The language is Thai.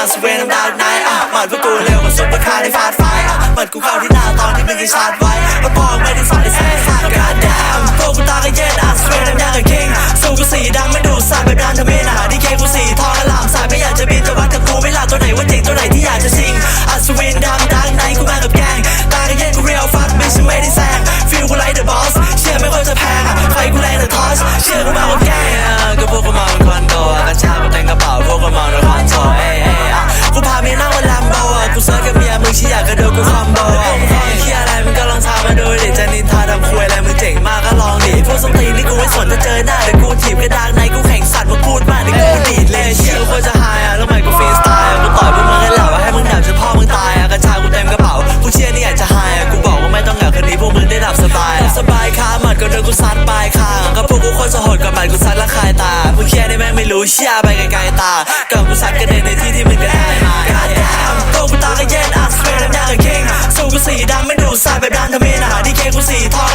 าสเวรน้ำดาวไนอะหมัดพวกกูเร็วกว่าซุปเปอร์คาร์ในฟาดไฟอะหมัดกูเข้าที่หน้าตอนที่มึงยังชาดไว้แล้วพอไกูซัดปลายคางก็พวกกูคนสะหดกับมันกูซัดละคายตาพวกเชี่ได้แม่งไม่รู้เชี่ยไปไกลๆตากับกูซัดกระเด็นในที่ที่มึงกระได้มาโตกูตากระเย็นอัสเสบน้ำยากเก่งสู้กูสีดำไม่ดูสายแบบดันทมินหาที่เคกูสีทอง